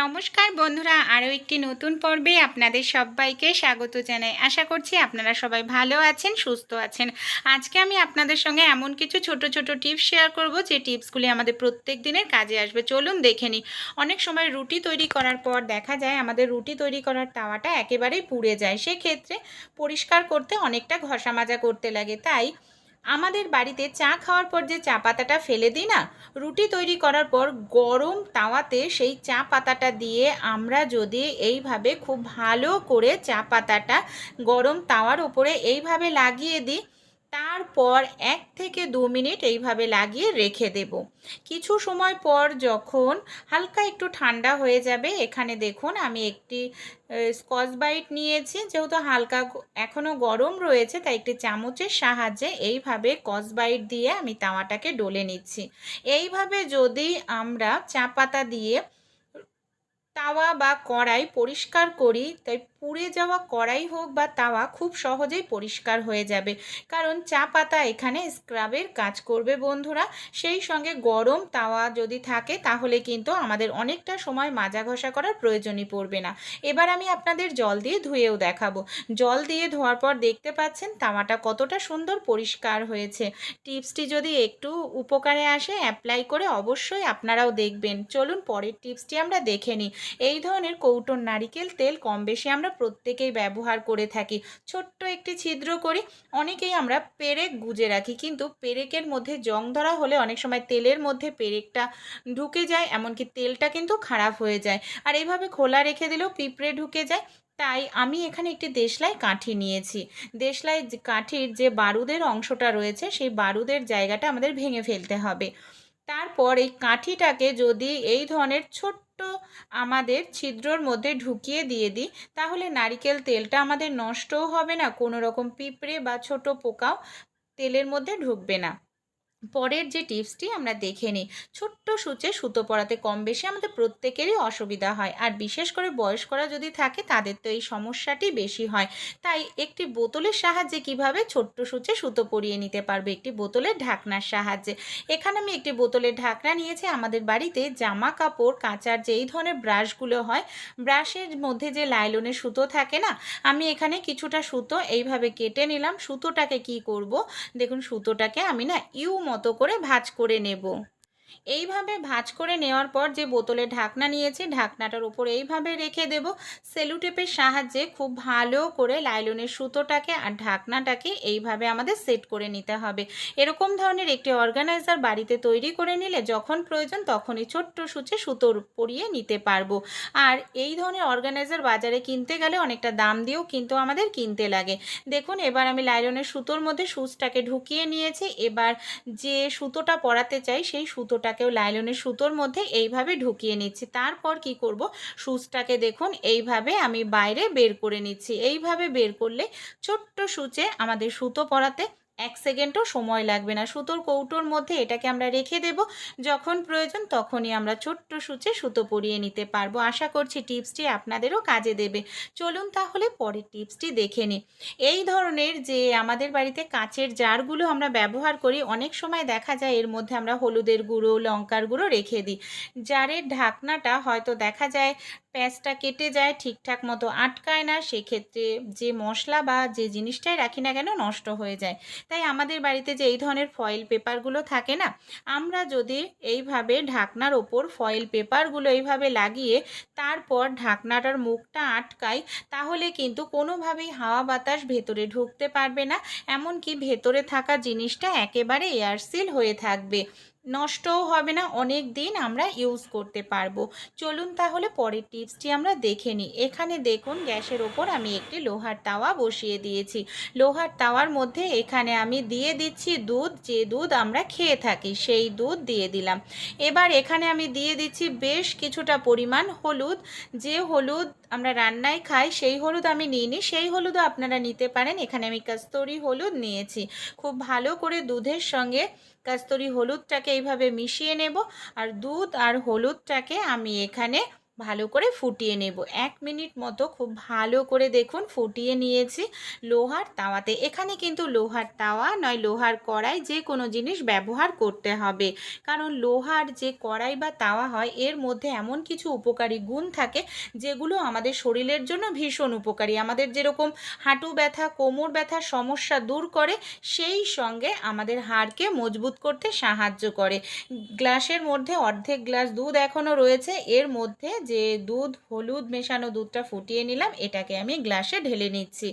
নমস্কার বন্ধুরা, আরও একটি নতুন পর্বে আপনাদের সবাইকে স্বাগত জানাই। আশা করছি আপনারা সবাই ভালো আছেন, সুস্থ আছেন। আজকে আমি আপনাদের সঙ্গে এমন কিছু ছোট ছোট টিপস শেয়ার করব, যে টিপসগুলি আমাদের প্রত্যেক দিনের কাজে আসবে। চলুন দেখে নিই। অনেক সময় রুটি তৈরি করার পর দেখা যায় আমাদের রুটি তৈরি করার তাওয়াটা একেবারেই পুড়ে যায়। সেক্ষেত্রে পরিষ্কার করতে অনেকটা ঘষা মাজা করতে লাগে। তাই আমাদের বাড়িতে চা খাওয়ার পর যে চা পাতাটা ফেলে দিই না, রুটি তৈরি করার পর গরম তাওয়াতে সেই চা পাতাটা দিয়ে আমরা যদি এইভাবে খুব ভালো করে চা পাতাটা গরম তাওয়ার ওপরে এইভাবে লাগিয়ে দিই তারপর এক থেকে দু মিনিট এইভাবে লাগিয়ে রেখে দেব। কিছু সময় পর যখন হালকা একটু ঠান্ডা হয়ে যাবে, এখানে দেখুন আমি একটি স্কচ বাইট নিয়েছি। যেহেতু হালকা এখনও গরম রয়েছে, তাই একটি চামচের সাহায্যে এইভাবে কস বাইট দিয়ে আমি তাওয়াটাকে ডলে নিচ্ছি। এইভাবে যদি আমরা চা পাতা দিয়ে তাওয়া বা কড়াই পরিষ্কার করি, তাই পুড়ে যাওয়া কড়াই হোক বা তাওয়া খুব সহজেই পরিষ্কার হয়ে যাবে। কারণ চা পাতা এখানে স্ক্রাবের কাজ করবে বন্ধুরা। সেই সঙ্গে গরম তাওয়া যদি থাকে তাহলে কিন্তু আমাদের অনেকটা সময় মাজা ঘষা করার প্রয়োজনই পড়বে না। এবার আমি আপনাদের জল দিয়ে ধুয়েও দেখাবো। জল দিয়ে ধোয়ার পর দেখতে পাচ্ছেন তাওয়াটা কতটা সুন্দর পরিষ্কার হয়েছে। টিপসটি যদি একটু উপকারে আসে অ্যাপ্লাই করে অবশ্যই আপনারাও দেখবেন। চলুন পরের টিপসটি আমরা দেখে নিই। এই ধরনের কৌটোর নারিকেল তেল কম বেশি আমরা প্রত্যেকেই ব্যবহার করে থাকি। ছোট্ট একটি ছিদ্র করি, অনেকেই আমরা পেরেক গুজে রাখি। কিন্তু পেরেকের মধ্যে জং ধরা হলে অনেক সময় তেলের মধ্যে পেরেকটা ঢুকে যায়, এমনকি তেলটা কিন্তু খারাপ হয়ে যায়। আর এইভাবে খোলা রেখে দিলেও পিঁপড়ে ঢুকে যায়। তাই আমি এখানে একটি দেশলাই কাঠি নিয়েছি। দেশলাই কাঠির যে বারুদের অংশটা রয়েছে, সেই বারুদের জায়গাটা আমাদের ভেঙে ফেলতে হবে। তারপর এই কাঠিটাকে যদি এই ধরনের ছোট্ট আমাদের ছিদ্রর মধ্যে ঢুকিয়ে দিয়ে দিই, তাহলে নারিকেল তেলটা আমাদের নষ্টও হবে না, কোনো রকম পিঁপড়ে বা ছোট পোকাও তেলের মধ্যে ঢুকবে না। পরের যে টিপসটি আমরা দেখে নিই। ছোট্ট সূচে সুতো পরাতে কম বেশি আমাদের প্রত্যেকেরই অসুবিধা হয়। আর বিশেষ করে বয়স্করা যদি থাকে, তাদের তো এই সমস্যাটি বেশি হয়। তাই একটি বোতলের সাহায্যে কীভাবে ছোট্ট সূচে সুতো পরিয়ে নিতে পারবে? একটি বোতলের ঢাকনার সাহায্যে। এখানে আমি একটি বোতলের ঢাকনা নিয়েছি আমাদের বাড়িতে। জামা কাপড় কাচার যে এই ধরনের ব্রাশগুলো হয়, ব্রাশের মধ্যে যে লাইলনের সুতো থাকে না, আমি এখানে কিছুটা সুতো এইভাবে কেটে নিলাম। সুতোটাকে কি করব? দেখুন, সুতোটাকে আমি না ইউ মতো করে ভাঁজ করে নেব। এইভাবে ভাঁজ করে নেওয়ার পর যে বোতলে ঢাকনা নিয়েছি, ঢাকনাটার উপর এইভাবে রেখে দেব। সেলুটেপের সাহায্যে খুব ভালো করে লাইলনের সুতোটাকে আর ঢাকনাটাকে এইভাবে আমাদের সেট করে নিতে হবে। এরকম ধরনের একটি অর্গানাইজার বাড়িতে তৈরি করে নিলে যখন প্রয়োজন তখনই ছোট্ট সূচে সুতোর পরিয়ে নিতে পারব। আর এই ধরনের অর্গানাইজার বাজারে কিনতে গেলে অনেকটা দাম দিয়েও কিন্তু আমাদের কিনতে লাগে। দেখুন, এবার আমি লাইলনের সুতোর মধ্যে সুচটাকে ঢুকিয়ে নিয়েছি। এবার যে সুতোটা পরাতে চাই সেই সুতোটা সুতাটাকেও লাইলনের সুতোর মধ্যে এইভাবে ঢুকিয়ে নিচ্ছি। তারপর কি করব? সুচটাকে দেখুন, এইভাবে আমি বাইরে বের করে নিচ্ছি। এইভাবে বের করলে ছোট্ট সুচে আমাদের সুতো পরাতে এক সেকেন্ডও সময় লাগবে না। সুতোর কৌটোর মধ্যে এটাকে আমরা রেখে দেব। যখন প্রয়োজন তখনই আমরা ছোট্ট সূচে সুতো পরিয়ে নিতে পারব। আশা করছি টিপসটি আপনাদেরও কাজে দেবে। চলুন তাহলে পরের টিপসটি দেখে নিই। এই ধরনের যে আমাদের বাড়িতে কাঁচের জারগুলো আমরা ব্যবহার করি, অনেক সময় দেখা যায় এর মধ্যে আমরা হলুদের গুঁড়ো, লঙ্কার গুঁড়ো রেখে দিই। জারের ঢাকনাটা হয়তো দেখা যায় প্যাঁচটা কেটে যায়, ঠিকঠাক মতো আটকায় না। সেক্ষেত্রে যে মশলা বা যে জিনিসটাই রাখি না কেন নষ্ট হয়ে যায়। তাই আমাদের বাড়িতে যে এই ধরনের ফয়েল পেপারগুলো থাকে না, আমরা যদি এইভাবে ঢাকনার ওপর ফয়েল পেপারগুলো এইভাবে লাগিয়ে তারপর ঢাকনাটার মুখটা আটকাই, তাহলে কিন্তু কোনোভাবেই হাওয়া বাতাস ভেতরে ঢুকতে পারবে না। এমনকি ভেতরে থাকা জিনিসটা একেবারে এয়ারসিল হয়ে থাকবে। নষ্টও হবে না, অনেক দিন আমরা ইউজ করতে পারব। চলুন তাহলে পরের টিপসটি আমরা দেখে নিই। এখানে দেখুন, গ্যাসের ওপর আমি একটি লোহার তাওয়া বসিয়ে দিয়েছি। লোহার তাওয়ার মধ্যে এখানে আমি দিয়ে দিচ্ছি দুধ, যে দুধ আমরা খেয়ে থাকি, সেই দুধ দিয়ে দিলাম। এবার এখানে আমি দিয়ে দিচ্ছি বেশ কিছুটা পরিমাণ হলুদ, যে হলুদ আমরা রান্নায় খাই, সেই হলুদ আমি নিইনি, সেই হলুদও আপনারা নিতে পারেন। এখানে আমি কাস্তরি হলুদ নিয়েছি। খুব ভালো করে দুধের সঙ্গে কাস্তরি হলুদটাকে এইভাবে মিশিয়ে নেব। আর দুধ আর হলুদটাকে আমি এখানে ভালো করে ফুটিয়ে নেব। এক মিনিট মতো খুব ভালো করে দেখুন ফুটিয়ে নিয়েছি লোহার তাওয়াতে। এখানে কিন্তু লোহার তাওয়া নয়, লোহার কড়াই যে কোনো জিনিস ব্যবহার করতে হবে। কারণ লোহার যে কড়াই বা তাওয়া হয়, এর মধ্যে এমন কিছু উপকারী গুণ থাকে যেগুলো আমাদের শরীরের জন্য ভীষণ উপকারী। আমাদের যেরকম হাঁটু ব্যথা, কোমর ব্যথা সমস্যা দূর করে, সেই সঙ্গে আমাদের হাড়কে মজবুত করতে সাহায্য করে। গ্লাসের মধ্যে অর্ধেক গ্লাস দুধ এখনও রয়েছে, এর মধ্যে যে দুধ, হলুদ মেশানো দুধটা ফুটিয়ে নিলাম, এটাকে আমি গ্লাসে ঢেলে নিচ্ছি।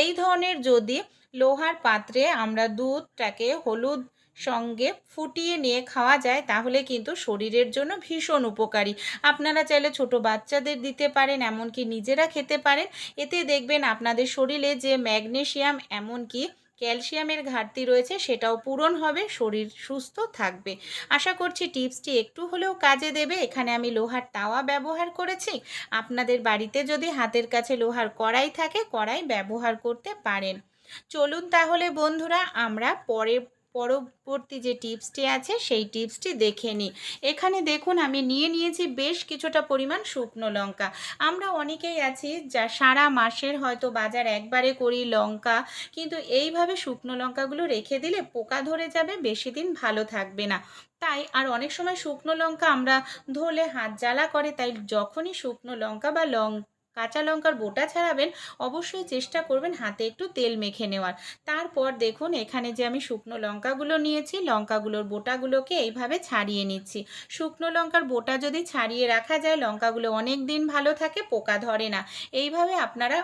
এই ধরনের যদি লোহার পাত্রে আমরা দুধটাকে হলুদ সঙ্গে ফুটিয়ে নিয়ে খাওয়া যায়, তাহলে কিন্তু শরীরের জন্য ভীষণ উপকারী। আপনারা চাইলে ছোট বাচ্চাদের দিতে পারেন, এমনকি নিজেরা খেতে পারেন। এতে দেখবেন আপনাদের শরীরে যে ম্যাগনেশিয়াম, এমনকি ক্যালসিয়ামের ঘাটতি রয়েছে, সেটাও পূরণ হবে, শরীর সুস্থ থাকবে। আশা করছি টিপসটি একটু হলেও কাজে দেবে। এখানে আমি লোহার তাওয়া ব্যবহার করেছি। আপনাদের বাড়িতে যদি হাতের কাছে লোহার কড়াই থাকে, কড়াই ব্যবহার করতে পারেন। চলুন তাহলে বন্ধুরা, আমরা পরে পরবর্তী যে টিপসটি আছে, সেই টিপসটি দেখে নিই। এখানে দেখুন, আমি নিয়ে নিয়েছি বেশ কিছুটা পরিমাণ শুকনো লঙ্কা। আমরা অনেকেই আছি যা সারা মাসের হয়তো বাজার একবারে করি লঙ্কা, কিন্তু এইভাবে শুকনো লঙ্কাগুলো রেখে দিলে পোকা ধরে যাবে, বেশি দিন ভালো থাকবে না। তাই আর অনেক সময় শুকনো লঙ্কা আমরা ধরলে হাত জ্বালা করে, তাই যখনই শুকনো লঙ্কা বা লং কাঁচা লঙ্কার বোটা ছাড়াবেন, অবশ্যই চেষ্টা করবেন হাতে একটু তেল মেখে নেওয়ার। তারপর দেখুন, এখানে যে আমি শুকনো লঙ্কাগুলো নিয়েছি, লঙ্কাগুলোর বোটাগুলোকে এইভাবে ছাড়িয়ে নিচ্ছি। শুকনো লঙ্কার বোটা যদি ছাড়িয়ে রাখা যায়, লঙ্কাগুলো অনেক দিন ভালো থাকে, পোকা ধরে না। এইভাবে আপনারা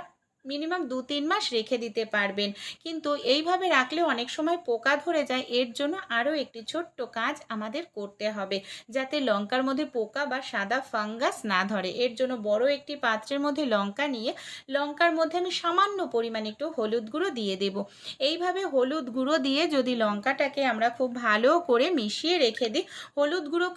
মিনিমাম দু তিন মাস রেখে দিতে পারবেন। কিন্তু এইভাবে রাখলে অনেক সময় পোকা ধরে যায়, এর জন্য আরও একটি ছোট্ট কাজ আমাদের করতে হবে। যাতে লঙ্কার মধ্যে পোকা বা সাদা ফাঙ্গাস না ধরে। এর জন্য বড় একটি পাত্রের মধ্যে লঙ্কা নিয়ে, লঙ্কার মধ্যে আমি সামান্য পরিমাণে একটু হলুদ গুঁড়ো দিয়ে দেব। এইভাবে হলুদ গুঁড়ো দিয়ে যদি লঙ্কাটাকে আমরা খুব ভালো করে মিশিয়ে রেখে দিই, হলুদ গুঁড়ো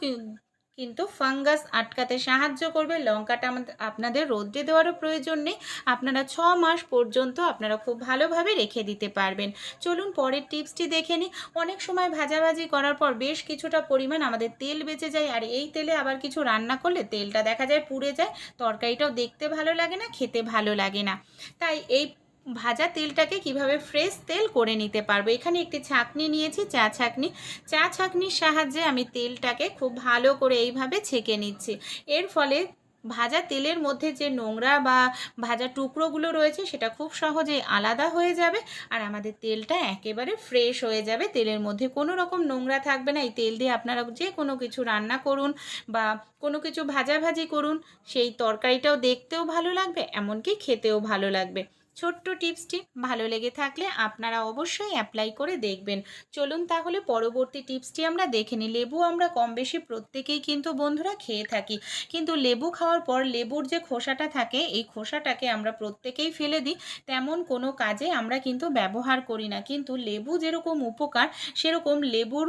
কিন্তু ফাঙ্গাস আটকাতে সাহায্য করবে। লঙ্কাটা আমাদের, আপনাদের রোদ্রে দেওয়ারও প্রয়োজন নেই। আপনারা ছ মাস পর্যন্ত আপনারা খুব ভালোভাবে রেখে দিতে পারবেন। চলুন পরের টিপসটি দেখে নিই। অনেক সময় ভাজাভাজি করার পর বেশ কিছুটা পরিমাণ আমাদের তেল বেঁচে যায় আর এই তেলে আবার কিছু রান্না করলে তেলটা দেখা যায় পুড়ে যায়। তরকারিটাও দেখতে ভালো লাগে না, খেতে ভালো লাগে না। তাই এই ভাজা তেলটাকে কীভাবে ফ্রেশ তেল করে নিতে পারব? এখানে একটি ছাঁকনি নিয়েছি, চা ছাঁকনি। চা ছাঁকনির সাহায্যে আমি তেলটাকে খুব ভালো করে এইভাবে ছেঁকে নিচ্ছি। এর ফলে ভাজা তেলের মধ্যে যে নোংরা বা ভাজা টুকরোগুলো রয়েছে, সেটা খুব সহজেই আলাদা হয়ে যাবে আর আমাদের তেলটা একেবারে ফ্রেশ হয়ে যাবে। তেলের মধ্যে কোনো রকম নোংরা থাকবে না। এই তেল দিয়ে আপনারা যে কোনো কিছু রান্না করুন বা কোনো কিছু ভাজাভাজি করুন, সেই তরকারিটাও দেখতেও ভালো লাগবে, এমনকি খেতেও ভালো লাগবে। ছোট্ট টিপসটি ভালো লেগে থাকলে আপনারা অবশ্যই অ্যাপ্লাই করে দেখবেন। চলুন তাহলে পরবর্তী টিপসটি আমরা দেখে নিই। লেবু আমরা কম বেশি প্রত্যেকেই কিন্তু বন্ধুরা খেয়ে থাকি। কিন্তু লেবু খাওয়ার পর লেবুর যে খোসাটা থাকে, এই খোসাটাকে আমরা প্রত্যেকেই ফেলে দিই। তেমন কোনো কাজে আমরা কিন্তু ব্যবহার করি না। কিন্তু লেবু যেরকম উপকার, সেরকম লেবুর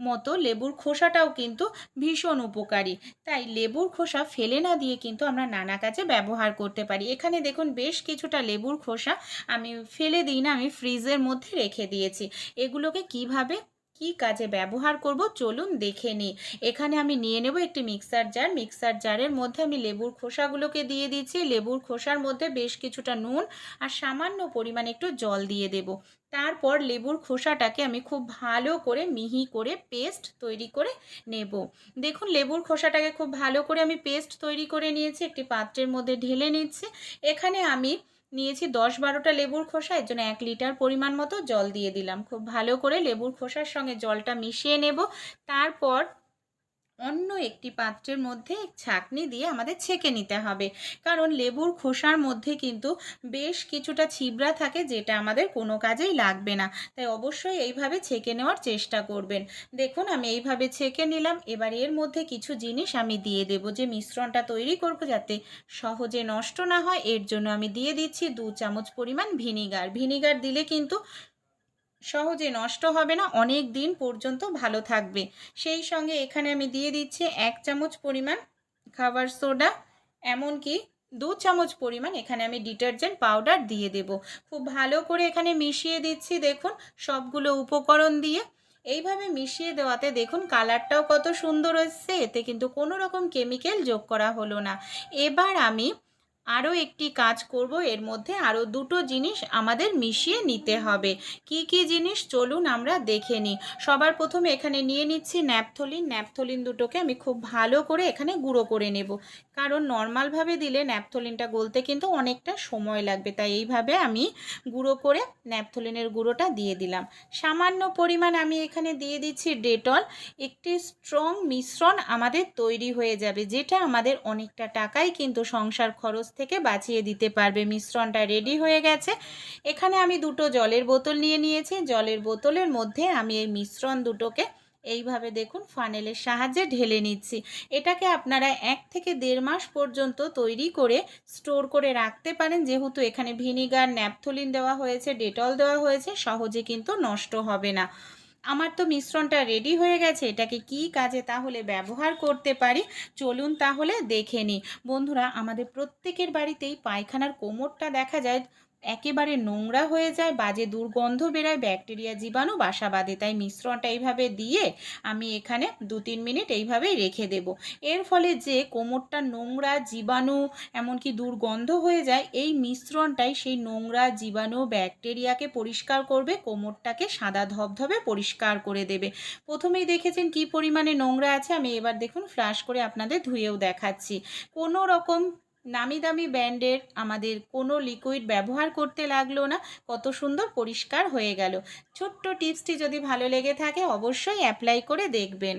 মতো লেবুর খোসাটাও কিন্তু ভীষণ উপকারী। তাই লেবুর খোসা ফেলে না দিয়ে কিন্তু আমরা নানা কাজে ব্যবহার করতে পারি। এখানে দেখুন বেশ কিছুটা লেবুর খোসা আমি ফেলে দিই না, আমি ফ্রিজের মধ্যে রেখে দিয়েছি। এগুলোকে কীভাবে কি কাজে ব্যবহার করব চলুন দেখে নিই। এখানে আমি নিয়ে নেব একটি মিক্সার জার। মিক্সার জারের মধ্যে আমি লেবুর খোসাগুলোকে দিয়ে দিচ্ছি। লেবুর খোসার মধ্যে বেশ কিছুটা নুন আর সামান্য পরিমাণে একটু জল দিয়ে দেব। তারপর লেবুর খোসাটাকে আমি খুব ভালো করে মিহি করে পেস্ট তৈরি করে নেব। দেখুন, লেবুর খোসাটাকে খুব ভালো করে আমি পেস্ট তৈরি করে নিয়েছি। একটি পাত্রের মধ্যে ঢেলে নিচ্ছি। এখানে আমি নিয়েছি দশ বারোটা লেবুর খোসা, এর জন্য এক লিটার পরিমাণ মতো জল দিয়ে দিলাম। খুব ভালো করে লেবুর খোসার সঙ্গে জলটা মিশিয়ে নেব। তারপর একটি পাত্রের মধ্যে ছাঁকনি দিয়ে আমাদের ছেঁকে নিতে হবে। কারণ লেবুর খোসার মধ্যে কিন্তু বেশ কিছুটা ছিবড়া থাকে যেটা আমাদের কোনো কাজেই লাগবে না। তাই অবশ্যই এইভাবে ছেঁকে নেওয়ার চেষ্টা করবেন। দেখুন, আমি এইভাবে ছেঁকে নিলাম। এবার এর মধ্যে কিছু জিনিস আমি দিয়ে দেব যে মিশ্রণটা তৈরি করব যাতে সহজে নষ্ট না হয়। এর জন্য আমি দিয়ে দিচ্ছি দু চামচ পরিমাণ ভিনিগার। ভিনিগার দিলে কিন্তু সহজে নষ্ট হবে না, অনেক দিন পর্যন্ত ভালো থাকবে। সেই সঙ্গে এখানে আমি দিয়ে দিচ্ছি এক চামচ পরিমাণ খাবার সোডা, এমনকি দু চামচ পরিমাণ এখানে আমি ডিটারজেন্ট পাউডার দিয়ে দেব। খুব ভালো করে এখানে মিশিয়ে দিচ্ছি, দেখুন, সবগুলো উপকরণ দিয়ে। এইভাবে মিশিয়ে দেওয়াতে দেখুন কালারটাও কত সুন্দর এসছে, এতে কিন্তু কোনো রকম কেমিক্যাল যোগ করা হলো না। এবার আমি আরও একটি কাজ করব, এর মধ্যে আরও দুটো জিনিস আমাদের মিশিয়ে নিতে হবে। কি কি জিনিস? চলুন আমরা দেখে নিই। সবার প্রথমে এখানে নিয়ে নিচ্ছি ন্যাপথলিন। ন্যাপথলিন দুটোকে আমি খুব ভালো করে এখানে গুঁড়ো করে নেব। কারণ নর্মালভাবে দিলে ন্যাপথলিনটা গলতে কিন্তু অনেকটা সময় লাগবে। তাই এইভাবে আমি গুঁড়ো করে ন্যাপথলিনের গুঁড়োটা দিয়ে দিলাম। সামান্য পরিমাণ আমি এখানে দিয়ে দিচ্ছি ডেটল একটি স্ট্রং মিশ্রণ আমাদের তৈরি হয়ে যাবে, যেটা আমাদের অনেকটা টাকাই কিন্তু সংসার খরচ থেকে বাঁচিয়ে দিতে পারবে। মিশ্রণটা রেডি হয়ে গেছে। এখানে আমি দুটো জলের বোতল নিয়ে নিয়েছি। জলের বোতলের মধ্যে আমি এই মিশ্রণ দুটোকে এইভাবে দেখুন ফানেলের সাহায্যে ঢেলে নিচ্ছি। এটাকে আপনারা এক থেকে দেড় মাস পর্যন্ত তৈরি করে স্টোর করে রাখতে পারেন। যেহেতু এখানে ভিনিগার ন্যাপথলিন দেওয়া হয়েছে ডেটল দেওয়া হয়েছে, সহজে কিন্তু নষ্ট হবে না। আমার তো মিশ্রণটা রেডি হয়ে গেছে, এটাকে কি কাজে তাহলে ব্যবহার করতে পারি? চলুন তাহলে দেখে নিই। বন্ধুরা, আমাদের প্রত্যেকের বাড়িতেই পায়খানার কোমরটা দেখা যায়। একেবারে নোংরা হয়ে যায়, বাজে দুর্গন্ধ বেরোয়, ব্যাকটেরিয়া জীবাণু বাসা বাঁধে। তাই মিশ্রণটা এইভাবে দিয়ে আমি এখানে দু তিন মিনিট এইভাবেই রেখে দেব। এর ফলে যে কোমরটা নোংরা জীবাণু, এমনকি দুর্গন্ধ হয়ে যায়, এই মিশ্রণটাই সেই নোংরা জীবাণু ব্যাকটেরিয়াকে পরিষ্কার করবে, কোমরটাকে সাদা ধবধবে পরিষ্কার করে দেবে। প্রথমেই দেখেছেন কি পরিমাণে নোংরা আছে, আমি এবার দেখুন ফ্লাশ করে আপনাদের ধুয়েও দেখাচ্ছি। কোনো রকম নামি দামি ব্র্যান্ডের আমাদের কোনো লিকুইড ব্যবহার করতে লাগল না। কত সুন্দর পরিষ্কার হয়ে গেল। ছোট্ট টিপসটি যদি ভালো লেগে থাকে, অবশ্যই অ্যাপ্লাই করে দেখবেন।